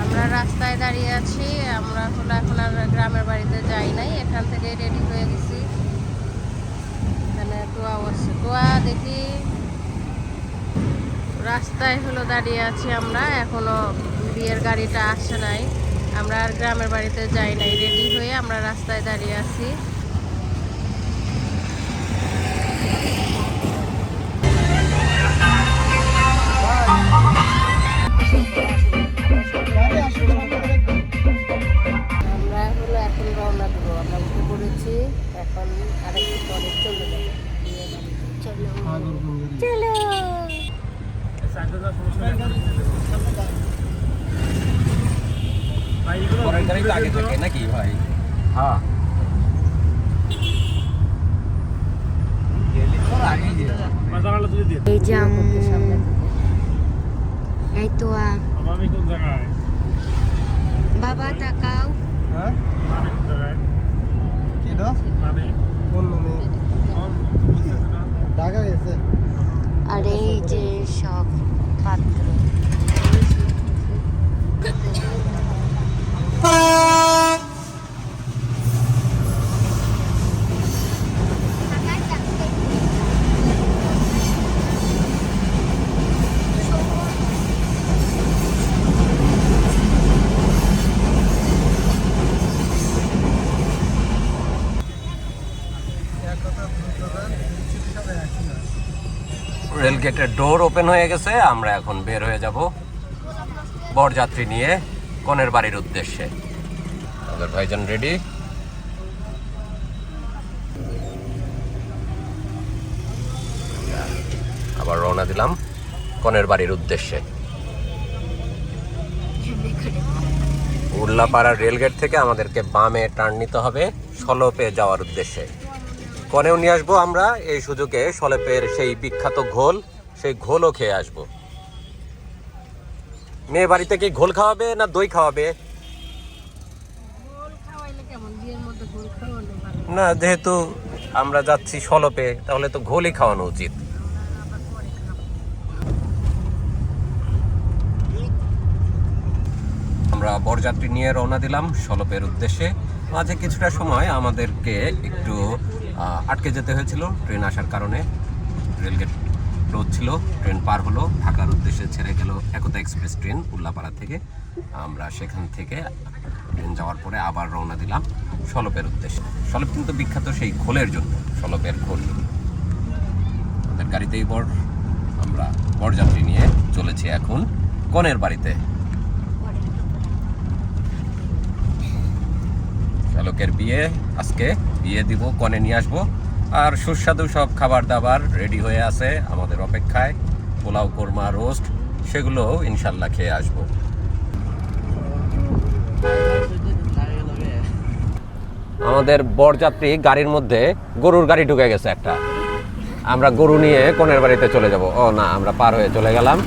আমরা রাস্তায় দাঁড়িয়ে আছি, আমরা হলো এখন আর গ্রামের বাড়িতে যাই নাই, এখান থেকে রেডি হয়ে গেছি। এখানে দোয়া বসছে দোয়া দেখি, রাস্তায় হলো দাঁড়িয়ে আছি আমরা, এখনও বিয়ের গাড়িটা আসে নাই। আমরা আর গ্রামের বাড়িতে যাই নাই রেডি হয়ে আমরা রাস্তায় দাঁড়িয়ে আছি। আমরা এখন আরেকটু পরে চলে যাব। চলো। চলো আগে হ্যাঁ বাবা তাকাও। আমি কোন জায়গায় মানে ঢাকা গেছে? আর এই যে সব পাত্র। রেল গেটের ডোর ওপেন হয়ে গেছে, আমরা এখন বের হয়ে যাব বরযাত্রী নিয়ে কনের বাড়ির উদ্দেশ্যে। আমাদের ভাইজান রেডি। আবার রওনা দিলাম কনের বাড়ির উদ্দেশ্যে। উল্লাপাড়া রেলগেট থেকে আমাদেরকে বামে টার্ন নিতে হবে সলপে যাওয়ার উদ্দেশ্যে। কনেও নিয়ে আসব আমরা এই সুযোগে সলেপের সেই বিখ্যাত ঘোল সেই ঘোলও খেয়ে আসব। মেয়ে বাড়িতে কি ঘোল খাওয়াবে না দই খাওয়াবে? না যেহেতু আমরা যাচ্ছি সলপে তাহলে তো ঘোলই খাওয়ানো উচিত। আমরা বরযাত্রী নিয়ে রওনা দিলাম সলপের উদ্দেশ্যে। মাঝে কিছুটা সময় আমাদেরকে একটু আটকে যেতে হয়েছিল। ট্রেন আসার কারণে রেলগেট ক্লোজ ছিল, ট্রেন পার হলো, ঢাকার উদ্দেশ্যে ছেড়ে গেল একতা এক্সপ্রেস ট্রেন উল্লাপাড়া থেকে। আমরা সেখান থেকে ট্রেন যাওয়ার পরে আবার রওনা দিলাম সলপের উদ্দেশ্যে। সলপ কিন্তু বিখ্যাত সেই ঘোলের জন্য, সলপের ঘোল আমাদের গাড়িতেই বর, আমরা বরযাত্রী নিয়ে চলেছি এখন কনের বাড়িতে। চালকের বিয়ে আজকে বিয়ে দিব, কনে নিয়ে আসব। আর সুস্বাদু সব খাবার দাবার রেডি হয়ে আছে আমাদের অপেক্ষায়। পোলাও, কোরমা, রোস্ট সেগুলো ইনশাল্লাহ খেয়ে আসব। আমাদের বরযাত্রী গাড়ির মধ্যে গরুর গাড়ি ঢুকে গেছে একটা। আমরা গরু নিয়ে কনের বাড়িতে চলে যাব। ও না, আমরা পার হয়ে চলে গেলাম।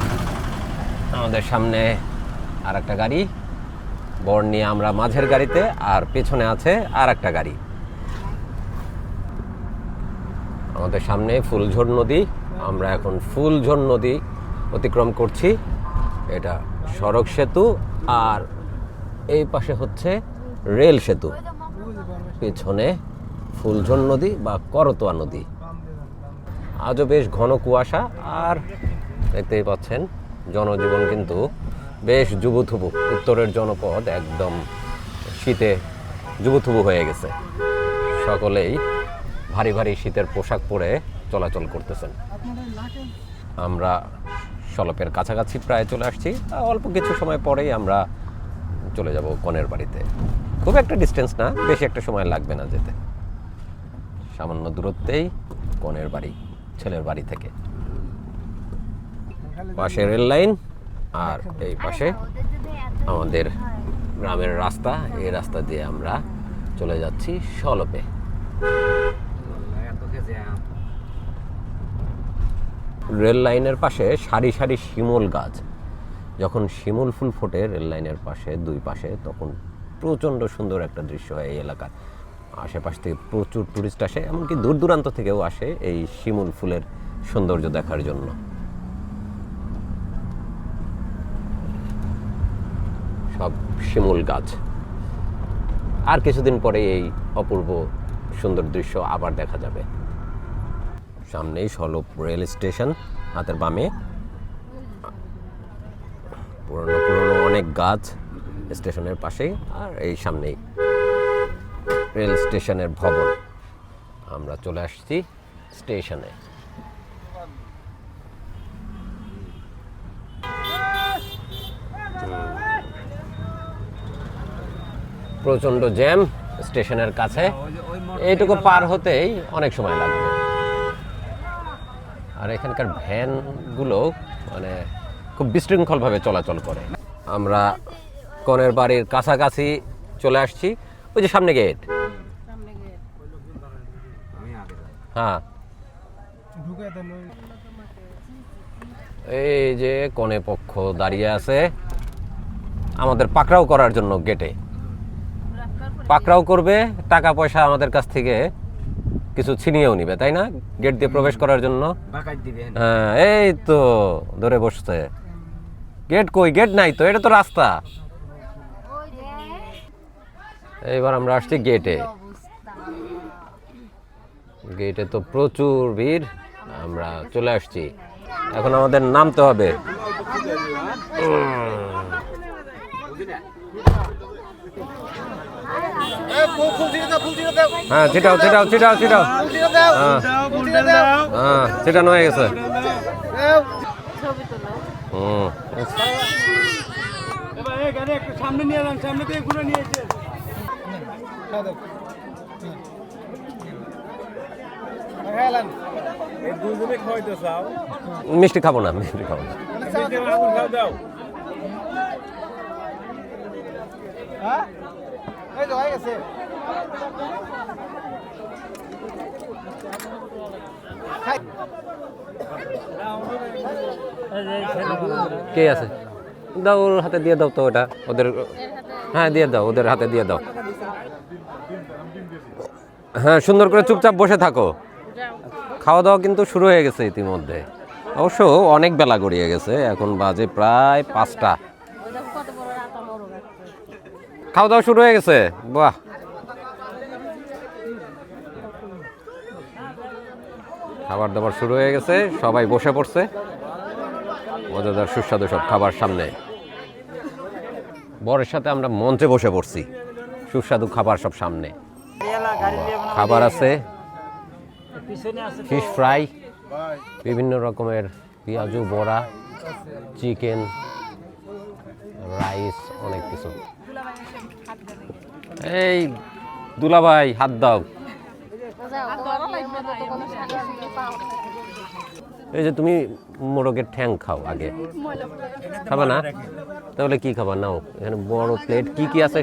আমাদের সামনে আর একটা গাড়ি। বর নিয়ে আমরা মাঝের গাড়িতে, আর পেছনে আছে আর একটা গাড়ি। আমাদের সামনে ফুলঝোর নদী। আমরা এখন ফুলঝোর নদী অতিক্রম করছি। এটা সড়ক সেতু আর এই পাশে হচ্ছে রেল সেতু। পেছনে ফুলঝোর নদী বা করতোয়া নদী। আজও বেশ ঘন কুয়াশা আর দেখতেই পাচ্ছেন, জনজীবন কিন্তু বেশ যুবথুবু। উত্তরের জনপদ একদম শীতে যুবথুবু হয়ে গেছে। সকলেই ভারী ভারী শীতের পোশাক পরে চলাচল করতেছেন। আমরা সলপের কাছাকাছি প্রায় চলে আসছি। অল্প কিছু সময় পরেই আমরা চলে যাব কনের বাড়িতে। খুব একটা ডিস্টেন্স না, বেশি একটা সময় লাগবে না যেতে। সামান্য দূরত্বেই কনের বাড়ি, ছেলের বাড়ি থেকে। পাশে রেল লাইন আর এই পাশে আমাদের গ্রামের রাস্তা। এই রাস্তা দিয়ে আমরা চলে যাচ্ছি সলপে। রেল লাইনের পাশে সারি সারি শিমুল গাছ। যখন শিমুল ফুল ফোটে রেল লাইনের পাশে, দুই পাশে, তখন প্রচণ্ড সুন্দর একটা দৃশ্য হয় এই এলাকার। আশেপাশ থেকে প্রচুর টুরিস্ট আসে, এমনকি দূর দূরান্ত থেকেও আসে এই শিমুল ফুলের সৌন্দর্য দেখার জন্য। সব শিমুল গাছ। আর কিছুদিন পরে এই অপূর্ব সুন্দর দৃশ্য আবার দেখা যাবে। সামনেই সলপ রেল স্টেশন, হাতের বামে। পুরনো পুরনো অনেক গাছ স্টেশনের পাশেই আর এই সামনেই রেল স্টেশনের ভবন। আমরা চলে আসছি স্টেশনে। প্রচণ্ড জ্যাম স্টেশনের কাছে। এইটুকু পার হতেই অনেক সময় লাগবে। আর এখানকার ভ্যানগুলো মানে খুব বিশৃঙ্খলভাবে চলাচল করে। আমরা কনের বাড়ির কাছাকাছি চলে আসছি, ওই যে সামনে গেট। হ্যাঁ। এই যে কনে পক্ষ দাঁড়িয়ে আছে, আমাদের পাকড়াও করার জন্য গেটে। পাকড়াও করবে, টাকা পয়সা আমাদের কাছ থেকে কিছু ছিনিয়েও নিবে তাই না? গেট দিয়ে প্রবেশ করার জন্য। হ্যাঁ। এই তো ধরে বসছে। গেট কই? গেট নাই তো এটা তো রাস্তা। এইবার আমরা আসছি গেটে। গেটে তো প্রচুর ভিড় আমরা চলে আসছি। এখন আমাদের নামতে হবে। হ্যাঁ ছিটাও ছিটাও ছিটাও ছিটাও। হ্যাঁ হ্যাঁ ছিটানো হয়ে গেছে। হুম। সামনে নিয়ে যান সামনে থেকে ঘুরে নিয়েছে হ্যাঁ মিষ্টি খাব না মিষ্টি খাব না। হ্যাঁ? এই তো কে আছে? দাও ওর হাতে দিয়ে দাও তো ওটা, ওদের হ্যাঁ দিয়ে দাও, ওদের হাতে দিয়ে দাও। হ্যাঁ সুন্দর করে চুপচাপ বসে থাকো। খাওয়া দাওয়া কিন্তু শুরু হয়ে গেছে ইতিমধ্যে। অবশ্য অনেক বেলা গড়িয়ে গেছে, এখন বাজে প্রায় পাঁচটা ওই দেখো কত বড় রাতা মোরগ আছে খাওয়া দাওয়া শুরু হয়ে গেছে। বাহ। খাবার দাবার শুরু হয়ে গেছে, সবাই বসে পড়ছে। মজাদার সুস্বাদু সব খাবার সামনে। বরের সাথে আমরা মঞ্চে বসে পড়ছি। সুস্বাদু খাবার সব সামনে। খাবার আছে। ফিশ ফ্রাই, বিভিন্ন রকমের পেঁয়াজু, বড়া, চিকেন, রাইস, অনেক কিছু। এই দুলাভাই হাত দাও। এই যে তুমি মোরগের ঠ্যাং খাও আগে। খাবা না? তাহলে কি খাবা? নাও এখানে বড় প্লেট কি কি আছে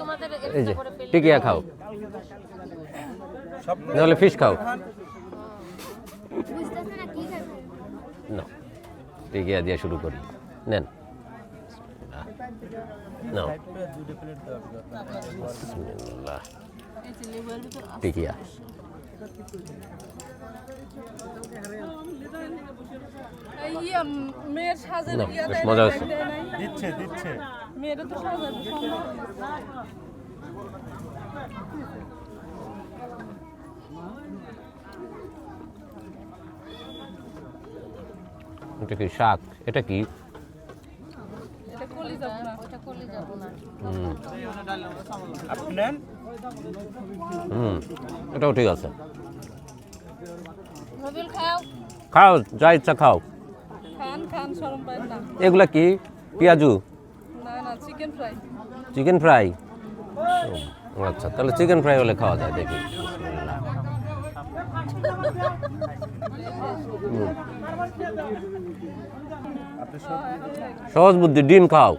তোমাদের এই যে টিকিয়া খাও। নাহলে ফিশ খাও। না টিকিয়া দিয়ে শুরু করি। নেন। নাও বেশ মজা। দিচ্ছে দিচ্ছে মেয়েরা তো এটা কি শাক এটা কি এটা কলি যাব না ওটা করলে যাব না হুম আপনি নেন। হুম এটাও ঠিক আছে। খাও। খাও যা ইচ্ছা খাও। খান খান সরম পায় না। এগুলা কি? পেঁয়াজু? না না চিকেন ফ্রাই। Chicken fry? আচ্ছা তাহলে চিকেন ফ্রাই হলে খাওয়া যায় দেখি। বিসমিল্লাহ। হুম। সহজ বুদ্ধি ডিম খাও।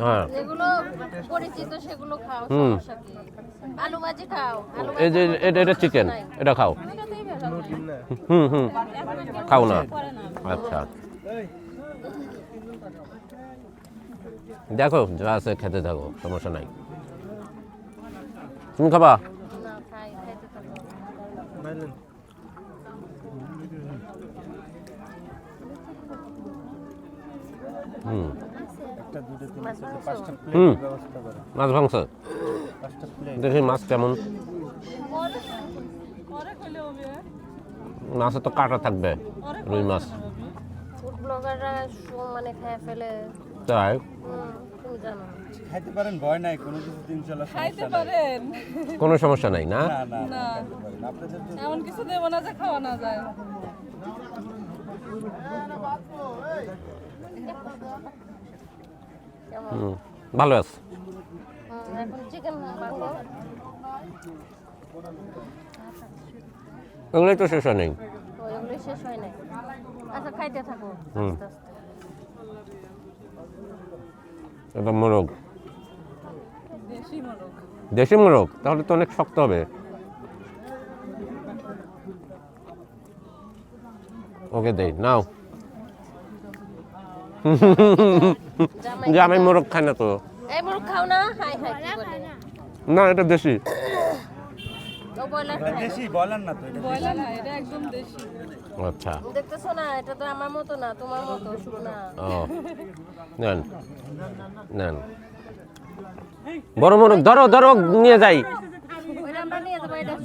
হ্যাঁ। যেগুলো পরিচিত সেগুলো খাও হুম। এই যে এটা এটা চিকেন এটা খাও। হুম হুম। খাও না। আচ্ছা। দেখো যা আছে খেতে থাকো সমস্যা নাই। তুমি খাবা? হুম। একটা দুটো তিনটে চারটে পাঁচটা প্লেট হুম। মাছ প্লেট দেখি মাছ কেমন। পরে মাছে তো কাটা থাকবে রুই মাছ। মানে তাই? কোনো সমস্যা নাই। পারেন। কোনো সমস্যা নাই না? এমন কিছু দেবো যে খাওয়া যায়। ভালো আছে? ওগুলোই তো শেষ হয় নেই ওইগুলি শেষ হয় নাই। আচ্ছা খাইতে থাকো। হুম। আস্তে আস্তে। এটা মোরগ। দেশি মোরগ। দেশি মোরগ? তাহলে তো অনেক শক্ত হবে। ওকে দেই নাও জামাই যে আমি মোরগ খাই না তো। এই মুরগ খাও না হাই হাই না এটা দেশি। দেশি বলেন না তো এটা বয়লা না এটা একদম দেশি। আচ্ছা। দেখতেছো না এটা তো আমার মতো না তোমার মতো শুকনা ও নেন নেন। বড় মোরগ ধরো ধরো নিয়ে যাই।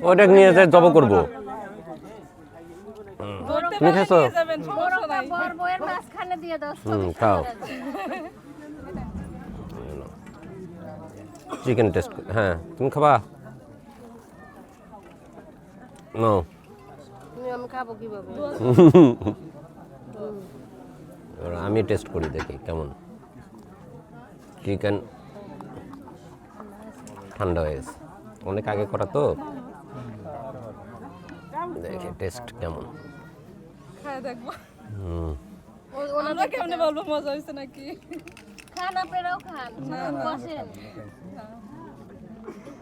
ওটা নিয়ে যাই জব করব। তুমি দাও হুম খাও। চিকেন টেস্ট হ্যাঁ তুমি খাবা? নো আমি এবার আমি টেস্ট করি দেখি কেমন। চিকেন ঠান্ডা হয়ে গেছে। অনেক আগে করা তো। দেখি টেস্ট কেমন। দেখব। হুম। ও- ওনারা কেমনে বলব মজা হয়েছে নাকি? খান আপনারাও খান। বসেন।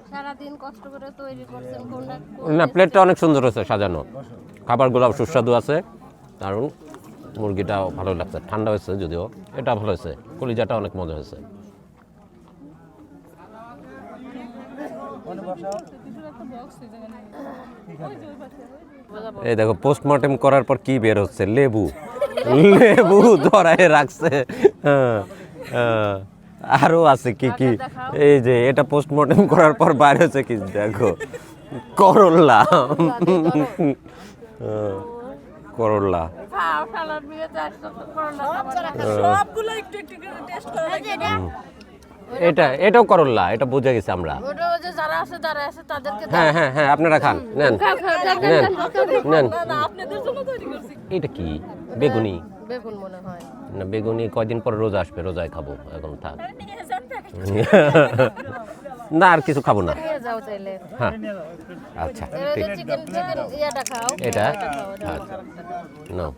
সারাদিন কষ্ট করে তৈরি করছেন কোনটা না প্লেটটা অনেক সুন্দর হয়েছে সাজানো। খাবারগুলো সুস্বাদু আছে। কারণ মুরগিটাও ভালো লাগছে। ঠান্ডা হয়েছে যদিও। এটা ভালো হয়েছে। কলিজাটা অনেক মজা হয়েছে। বক্স এই দেখো পোস্টমর্টেম করার পর কি বের হচ্ছে? লেবু। লেবু ধরায় রাখছে। হ্যাঁ, হ্যাঁ। আরও আছে কি কি? এই যে এটা পোস্টমর্টেম করার পর বাইরে হচ্ছে কি? দেখো করল্লা হ্যাঁ, করল্লা করলা সবগুলো একটু একটু করে টেস্ট করা লাগবে এটা এটাও করল্লা এটা বুঝে গেছি আমরা। ওটা ওই যে যারা আছে যারা আছে তাদেরকে দাও। হ্যাঁ হ্যাঁ হ্যাঁ আপনারা খান নেন। নেন। নেন। এটা কি? বেগুনি? বেগুন মনে হয়। না বেগুনি কয়দিন পর রোজা আসবে রোজায় খাব এখন থাক। না আর কিছু খাব না। হ্যাঁ। আচ্ছা। এটা? আচ্ছা। নাও।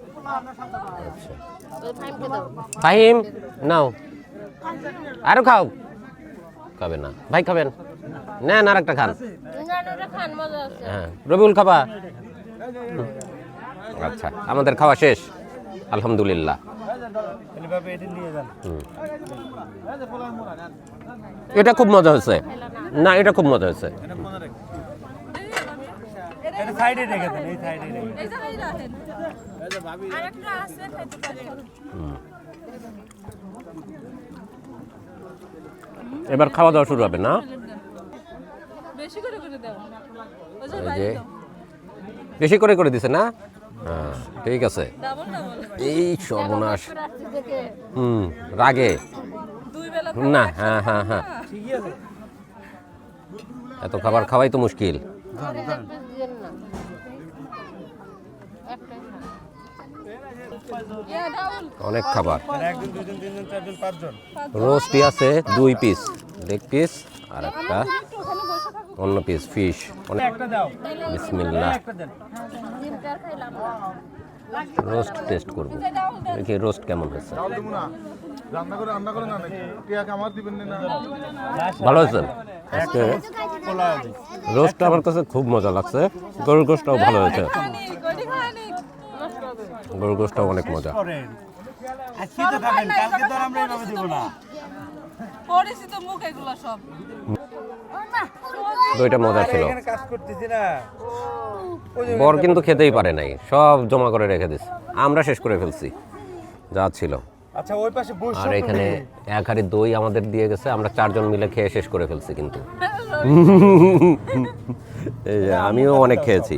আচ্ছা ফাহিম নাও। আরও খাও। খাবে না। ভাই খাবেন। নেন আর একটা খান। না না, ওটা খান মজা হ্যাঁ রবিউল খাবা। আচ্ছা আমাদের খাওয়া শেষ। আলহামদুলিল্লাহ। এটা খুব মজা হয়েছে। না এটা খুব মজা হয়েছে এটা সাইডে রেখে দেন এই সাইডে রেখে দেন। এই জায়গায় রাখেন আরেকটা আছে খাইতে পারেন এবার খাওয়া দাওয়া শুরু হবে না? বেশি করে করে যে বেশি দিছে না? হ্যাঁ ঠিক আছে। এই সর্বনাশ। হুম রাগে। না হ্যাঁ হ্যাঁ হ্যাঁ। এত খাবার খাওয়াই তো মুশকিল আমাকে এক piece দিয়েন না একটাই খাও। ইয়া ডাবল অনেক খাবার। মানে রোস্টি আছে দুই পিস লেগ পিস আর একটা অন্য পিস ফিশ। অনেক না। রোস্ট টেস্ট করব। দেখি রোস্ট কেমন হয়েছে। চাল দেবো না। রান্না করে রান্না করে না নাকি? টিয়াকে আমার দিবেন না ভালো হয়েছে? আজকে রোস্টটা আমার কাছে খুব মজা লাগছে। গরুর গোশটাও ভালো হয়েছে। গরুর অনেক মজা। করেন। আজকে তো খাবেন কালকে তো আমরা এইভাবে দেবো না। পরিচিত মুখ এগুলো সব। দইটা মজা ছিল। বর কিন্তু খেতেই পারে নাই। সব জমা করে রেখে দিস আমরা শেষ করে ফেলছি। যা ছিল। আচ্ছা ওই পাশে আর এখানে এক হাড়ি দই আমাদের দিয়ে গেছে। আমরা চারজন মিলে খেয়ে শেষ করে ফেলছি কিন্তু। আমিও অনেক খেয়েছি।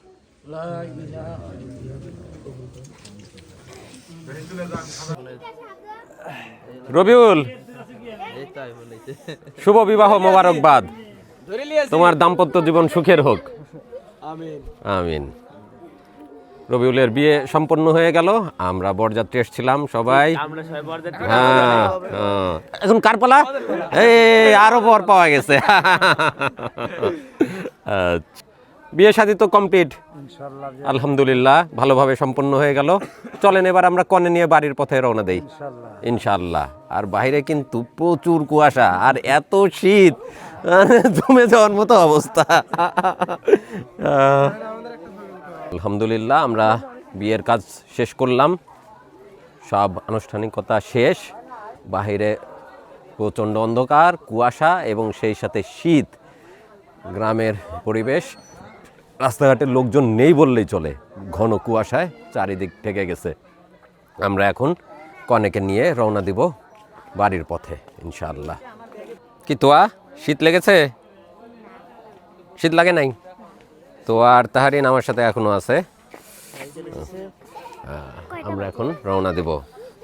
রবিউল শুভ বিবাহ মোবারকবাদ। তোমার দাম্পত্য জীবন সুখের হোক। আমিন। রবিউলের বিয়ে সম্পন্ন হয়ে গেল। আমরা বরযাত্রী এসেছিলাম সবাই। হ্যাঁ হ্যাঁ। এখন কার পালা? এই আরও বর পাওয়া গেছে। আচ্ছা। বিয়ে শাদী তো কমপ্লিট আলহামদুলিল্লাহ ভালোভাবে সম্পন্ন হয়ে গেল। চলেন এবার আমরা কনে নিয়ে বাড়ির পথে রওনা দেই। ইনশাল্লাহ আর বাইরে কিন্তু প্রচুর কুয়াশা আর এত শীত। জমে যাওয়ার মতো অবস্থা। আলহামদুলিল্লাহ আমরা বিয়ের কাজ শেষ করলাম। সব আনুষ্ঠানিকতা শেষ। বাহিরে প্রচণ্ড অন্ধকার কুয়াশা এবং সেই সাথে শীত। গ্রামের পরিবেশ। রাস্তাঘাটে লোকজন নেই বললেই চলে। ঘন কুয়াশায় চারিদিক ঠেকে গেছে। আমরা এখন কনেকে নিয়ে রওনা দিব বাড়ির পথে ইনশাআল্লাহ। কি তোয়া? শীত লেগেছে? শীত লাগে নাই? তো আর তাহারিন আমার সাথে এখনও আছে। আমরা এখন রওনা দিব।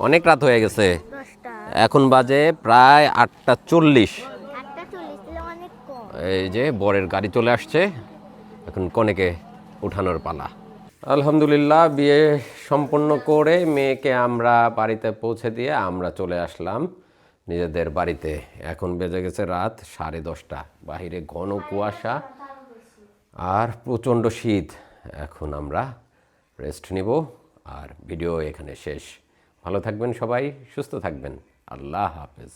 অনেক রাত হয়ে গেছে। এখন বাজে প্রায় আটটা চল্লিশ। এই যে বরের গাড়ি চলে আসছে। এখন কনেকে উঠানোর পালা। আলহামদুলিল্লাহ, বিয়ে সম্পন্ন করে মেয়েকে আমরা বাড়িতে পৌঁছে দিয়ে আমরা চলে আসলাম। নিজেদের বাড়িতে এখন বেজে গেছে রাত সাড়ে দশটা। বাহিরে ঘন কুয়াশা আর প্রচণ্ড শীত। এখন আমরা রেস্ট নিব আর ভিডিও এখানে শেষ। ভালো থাকবেন সবাই, সুস্থ থাকবেন। আল্লাহ হাফেজ।